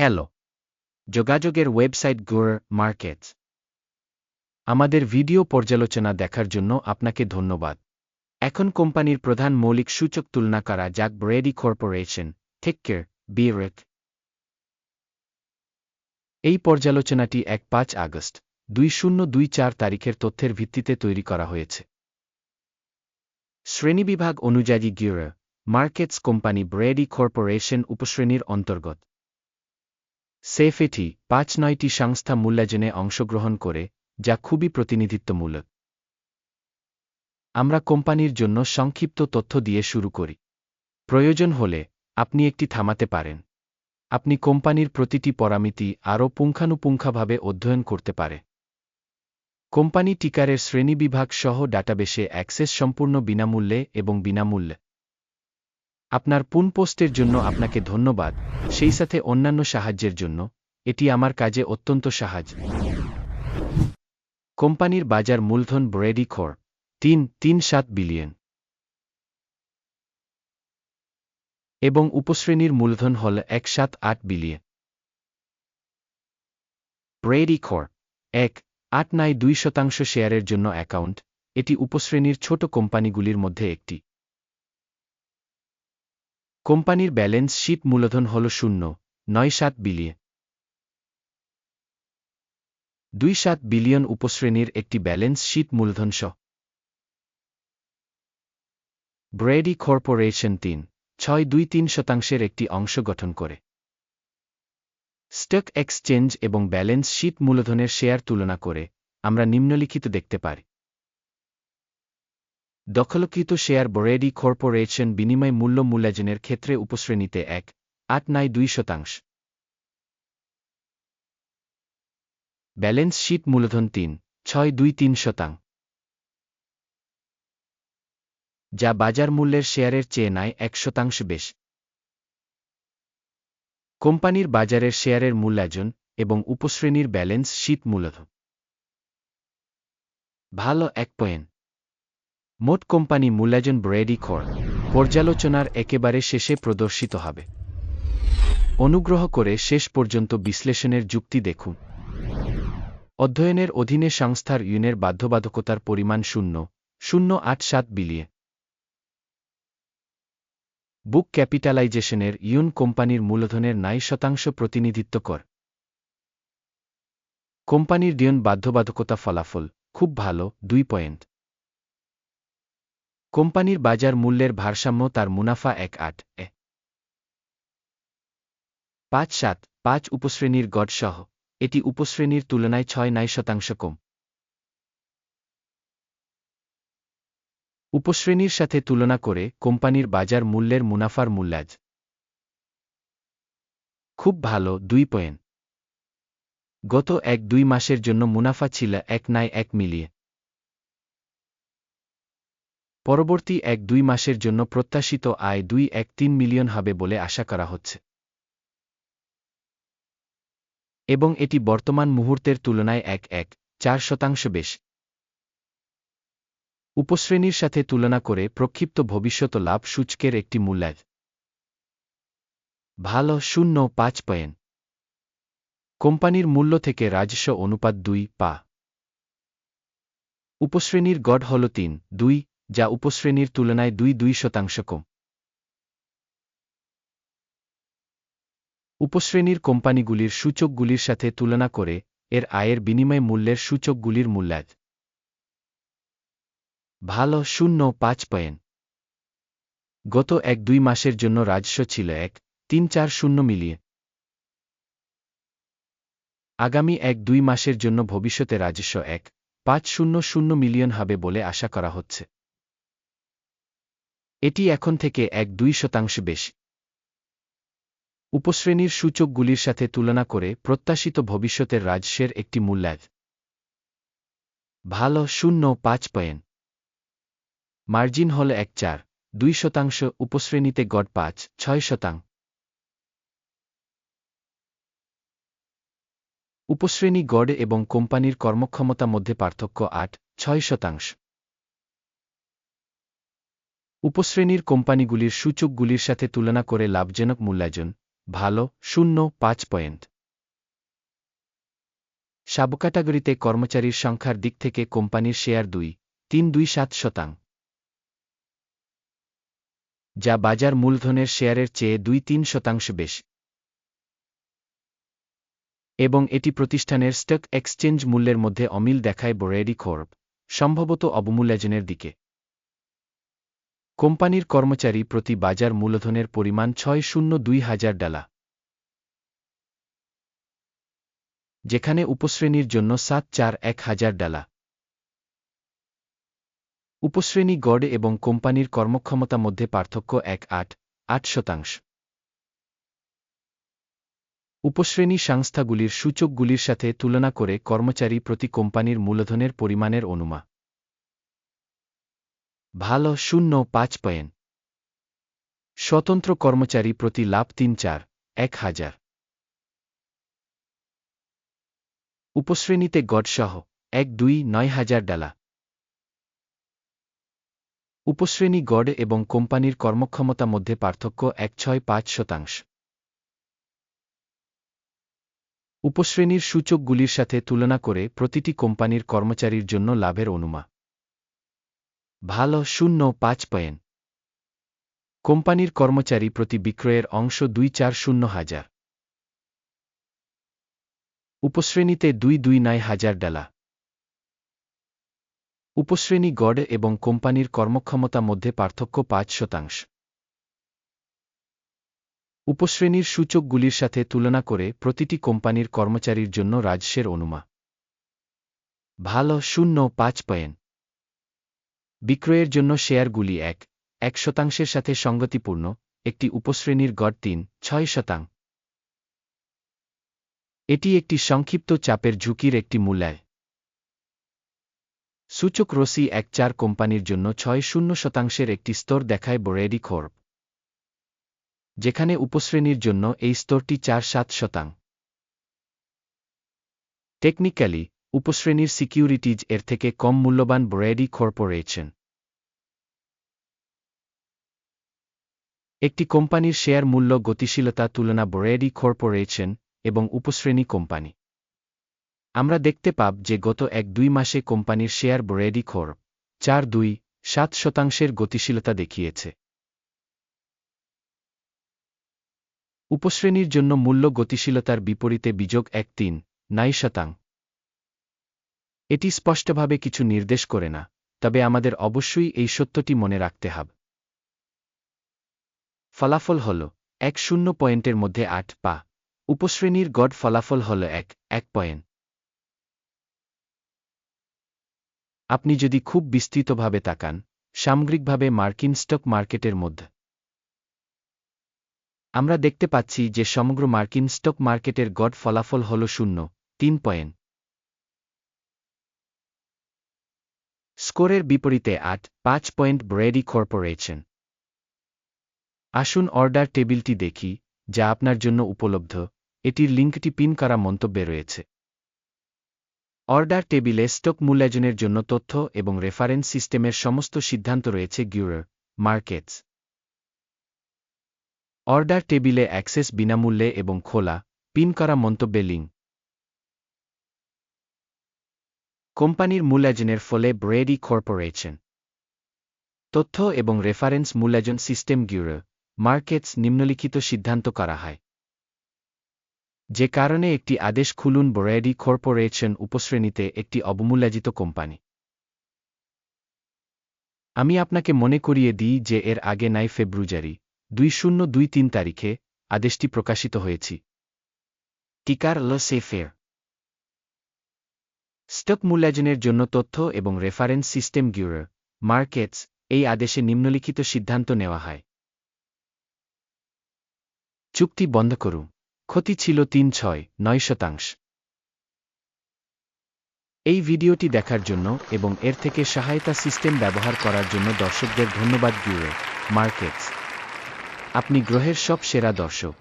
Hello যোগাযোগের website গুর markets আমাদের ভিডিও পর্যালোচনা দেখার জন্য আপনাকে ধন্যবাদ। এখন কোম্পানির প্রধান মৌলিক সূচক তুলনা করা যাক ব্রেডি কর্পোরেশন থেকের বিরেক এই পর্যালোচনাটি এক পাঁচ আগস্ট, দুই শূন্য দুই চার তারিখের তথ্যের ভিত্তিতে তৈরি করা হয়েছে। শ্রেণীবিভাগ অনুযায়ী গিউর মার্কেটস কোম্পানি ব্রেডি কর্পোরেশন উপশ্রেণীর অন্তর্গত। সেফেটি পাঁচ নয়টি সংস্থা মূল্যায়নে অংশগ্রহণ করে, যা খুবই প্রতিনিধিত্বমূলক। আমরা কোম্পানির জন্য সংক্ষিপ্ত তথ্য দিয়ে শুরু করি। প্রয়োজন হলে আপনি একটি থামাতে পারেন। আপনি কোম্পানির প্রতিটি পরামিতি আরও পুঙ্খানুপুঙ্খাভাবে অধ্যয়ন করতে পারে। কোম্পানি টিকারের শ্রেণীবিভাগ সহ ডাটাবেসে অ্যাক্সেস সম্পূর্ণ বিনামূল্যে এবং বিনামূল্যে। আপনার পুন পোস্টের জন্য আপনাকে ধন্যবাদ, সেই সাথে অন্যান্য সাহায্যের জন্য, এটি আমার কাজে অত্যন্ত সাহায্য। কোম্পানির বাজার মূলধন ব্রেডি খর তিন তিন, সাত বিলিয়ন। এবং উপশ্রেণীর মূলধন হল এক, সাত, আট বিলিয়ন। ব্রেডি খর এক, আট, নয়, দুই শতাংশ শেয়ারের জন্য অ্যাকাউন্ট, এটি উপশ্রেণীর ছোট কোম্পানিগুলির মধ্যে একটি। কোম্পানির ব্যালেন্স শীট মূলধন হল শূন্য, নয় সাত বিলিয়ন। দুই সাত বিলিয়ন উপশ্রেণীর একটি ব্যালেন্স শীট মূলধন সহ ব্রেডি কর্পোরেশন তিন, ছয় দুই তিন শতাংশের একটি অংশ গঠন করে। স্টক এক্সচেঞ্জ এবং ব্যালেন্স শীট মূলধনের শেয়ার তুলনা করে আমরা নিম্নলিখিত দেখতে পারি। দখলকৃত শেয়ার ব্রেডি কর্পোরেশন বিনিময় মূল্য মূল্যায়নের ক্ষেত্রে উপশ্রেণীতে এক, আট নয় দুই শতাংশ। ব্যালেন্স শীট মূলধন তিন, ছয় দুই তিন শতাং। যা বাজার মূল্যের শেয়ারের চেয়ে নাই এক শতাংশ বেশ। কোম্পানির বাজারের শেয়ারের মূল্যায়ন এবং উপশ্রেণীর ব্যালেন্স শীট মূলধন। ভালো এক পয়েন্ট। মোট কোম্পানি মূল্যায়ন ব্রেডি খর পর্যালোচনার একেবারে শেষে প্রদর্শিত হবে। অনুগ্রহ করে শেষ পর্যন্ত বিশ্লেষণের যুক্তি দেখুন। অধ্যয়নের অধীনে সংস্থার ইউনের বাধ্যবাধকতার পরিমাণ শূন্য শূন্য আট সাত বিলিয়ন। বুক ক্যাপিটালাইজেশনের ইউন কোম্পানির মূলধনের নাই শতাংশ প্রতিনিধিত্ব কর। কোম্পানির ডিয়ন বাধ্যবাধকতা ফলাফল, খুব ভালো, দুই পয়েন্ট। কোম্পানির বাজার মূল্যের ভারসাম্য তার মুনাফা এক আট, এ। পাঁচ সাত, পাঁচ উপশ্রেণীর গড় সহ, এটি উপশ্রেণীর তুলনায় ছয় নয় শতাংশ কম। উপশ্রেণীর সাথে তুলনা করে কোম্পানির বাজার মূল্যের মুনাফার মূল্যাজ। খুব ভালো, দুই পয়েন্ট। গত এক দুই মাসের জন্য মুনাফা ছিল এক নাই এক মিলিয়ে পরবর্তী এক দুই মাসের জন্য প্রত্যাশিত আয় দুই এক তিন মিলিয়ন হবে বলে আশা করা হচ্ছে। এবং এটি বর্তমান মুহূর্তের তুলনায় এক এক, চার শতাংশ বেশ। উপশ্রেণীর সাথে তুলনা করে প্রক্ষিপ্ত ভবিষ্যৎ লাভ সূচকের একটি মূল্যায় ভালো শূন্য পাঁচ পয়েন্ট। কোম্পানির মূল্য থেকে রাজস্ব অনুপাত দুই, পা। উপশ্রেণীর গড় হল তিন, দুই যা উপশ্রেণীর তুলনায় দুই দুই শতাংশ কম। উপশ্রেণীর কোম্পানিগুলির সূচকগুলির সাথে তুলনা করে, এর আয়ের বিনিময় মূল্যের সূচকগুলির মূল্যায় ভালো শূন্য পাঁচ পয়েন্ট। গত এক দুই মাসের জন্য রাজস্ব ছিল এক, তিন চার শূন্য মিলিয়ে আগামী এক দুই মাসের জন্য ভবিষ্যতে রাজস্ব এক, পাঁচ শূন্য শূন্য মিলিয়ন হবে বলে আশা করা হচ্ছে। এটি এখন থেকে এক দুই শতাংশ বেশি। উপশ্রেণীর সূচকগুলির সাথে তুলনা করে প্রত্যাশিত ভবিষ্যতের রাজস্বের একটি মূল্যায় ভালো শূন্য পাঁচ পয়েন্ট। মার্জিন হল এক চার, দুই শতাংশ, উপশ্রেণীতে গড় পাঁচ, ছয় শতাং। উপশ্রেণী গড় এবং কোম্পানির কর্মক্ষমতা মধ্যে পার্থক্য আট, ছয় শতাংশ। উপশ্রেণীর কোম্পানিগুলির সূচকগুলির সাথে তুলনা করে লাভজনক মূল্যায়ন ভালো, শূন্য, পাঁচ পয়েন্ট। সাব ক্যাটাগরিতে কর্মচারীর সংখ্যার দিক থেকে কোম্পানির শেয়ার দুই, তিন দুই সাত শতাং। যা বাজার মূলধনের শেয়ারের চেয়ে দুই তিন শতাংশ বেশি। এবং এটি প্রতিষ্ঠানের স্টক এক্সচেঞ্জ মূল্যের মধ্যে অমিল দেখায় বোরেডি খোর্ব সম্ভবত অবমূল্যায়নের দিকে। কোম্পানির কর্মচারী প্রতি বাজার মূলধনের পরিমাণ ছয় শূন্য দুই হাজার ডালা যেখানে উপশ্রেণীর জন্য সাত চার এক হাজার ডালা উপশ্রেণী গড় এবং কোম্পানির কর্মক্ষমতা মধ্যে পার্থক্য এক আট আট শতাংশ। উপশ্রেণী সংস্থাগুলির সূচকগুলির সাথে তুলনা করে কর্মচারী প্রতি কোম্পানির মূলধনের পরিমাণের অনুমা। ভালো শূন্য পাঁচ পয়েন স্বতন্ত্র কর্মচারী প্রতি লাভ তিন চার, এক হাজার। উপশ্রেণীতে গডসহ এক দুই নয় হাজার ডালা। উপশ্রেণী গড় এবং কোম্পানির কর্মক্ষমতা মধ্যে পার্থক্য এক ছয় পাঁচ শতাংশ। উপশ্রেণীর সূচকগুলির সাথে তুলনা করে প্রতিটি কোম্পানির কর্মচারীর জন্য লাভের অনুমা। ভালো শূন্য পাঁচ পয়েন্ট। কোম্পানির কর্মচারী প্রতি বিক্রয়ের অংশ দুই চার শূন্য হাজার। উপশ্রেণীতে দুই দুই নয় হাজার ডালা উপশ্রেণী গড় এবং কোম্পানির কর্মক্ষমতা মধ্যে পার্থক্য পাঁচ শতাংশ। উপশ্রেণীর সূচকগুলির সাথে তুলনা করে প্রতিটি কোম্পানির কর্মচারীর জন্য রাজস্বের অনুমা। ভালো শূন্য পাঁচ পয়েন্ট। বিক্রয়ের জন্য শেয়ারগুলি এক এক শতাংশের সাথে সঙ্গতিপূর্ণ, একটি উপশ্রেণীর গড় তিন, ছয় শতাং। এটি একটি সংক্ষিপ্ত চাপের ঝুঁকির একটি মূল্যায়। সূচক রসি এক চার কোম্পানির জন্য ছয় শূন্য শতাংশের একটি স্তর দেখায় বোরেডি খোর্ব যেখানে উপশ্রেণীর জন্য এই স্তরটি চার সাত শতাং। টেকনিক্যালি উপশ্রেণীর সিকিউরিটিজ এর থেকে কম মূল্যবান ব্রেডি কর্পোরেশন। একটি কোম্পানির শেয়ার মূল্য গতিশীলতা তুলনা ব্রেডি কর্পোরেশন এবং উপশ্রেণী কোম্পানি। আমরা দেখতে পাব যে গত এক দুই মাসে কোম্পানির শেয়ার ব্রেডি খোর চার দুই সাত শতাংশের গতিশীলতা দেখিয়েছে। উপশ্রেণীর জন্য মূল্য গতিশীলতার বিপরীতে বিযোগ এক তিন নাই শতাং এটি স্পষ্টভাবে কিছু নির্দেশ করে না, তবে আমাদের অবশ্যই এই সত্যটি মনে রাখতে হবে। ফলাফল হল এক শূন্য পয়েন্টের মধ্যে আট, পা। উপশ্রেণীর গড় ফলাফল হল এক এক পয়েন্ট। আপনি যদি খুব বিস্তৃতভাবে তাকান, সামগ্রিকভাবে মার্কিন স্টক মার্কেটের মধ্যে। আমরা দেখতে পাচ্ছি যে সমগ্র মার্কিন স্টক মার্কেটের গড় ফলাফল হল শূন্য, তিন পয়েন্ট। স্কোরের বিপরীতে আট, পাঁচ পয়েন্ট ব্রেডি কর্পোরেশন। আসুন অর্ডার টেবিলটি দেখি, যা আপনার জন্য উপলব্ধ। এটির লিঙ্কটি পিন করা মন্তব্যে রয়েছে। অর্ডার টেবিলে স্টক মূল্যায়নের জন্য তথ্য এবং রেফারেন্স সিস্টেমের সমস্ত সিদ্ধান্ত রয়েছে গিউরার, মার্কেটস। অর্ডার টেবিলে অ্যাক্সেস বিনামূল্যে এবং খোলা, পিন করা মন্তব্যে লিঙ্ক। কোম্পানির মূল্যায়নের ফলে ব্রেডি কর্পোরেশন। তথ্য এবং রেফারেন্স মূল্যায়ন সিস্টেম গিউরো মার্কেটস নিম্নলিখিত সিদ্ধান্ত করা হয়। যে কারণে একটি আদেশ খুলুন ব্রেডি কর্পোরেশন উপশ্রেণীতে একটি অবমূল্যাজিত কোম্পানি। আমি আপনাকে মনে করিয়ে দিই যে এর আগে নাই ফেব্রুয়ারি, দুই শূন্য দুই তিন তারিখে আদেশটি প্রকাশিত হয়েছি। টিকার ল স্টক মূল্যায়নের জন্য তথ্য এবং রেফারেন্স সিস্টেম গিউরো মার্কেটস, এই আদেশে নিম্নলিখিত সিদ্ধান্ত নেওয়া হয়। চুক্তি বন্ধ করুন। ক্ষতি ছিল তিন ছয়, নয় শতাংশ। এই ভিডিওটি দেখার জন্য এবং এর থেকে সহায়তা সিস্টেম ব্যবহার করার জন্য দর্শকদের ধন্যবাদ গিউরো মার্কেটস। আপনি গ্রহের সব সেরা দর্শক।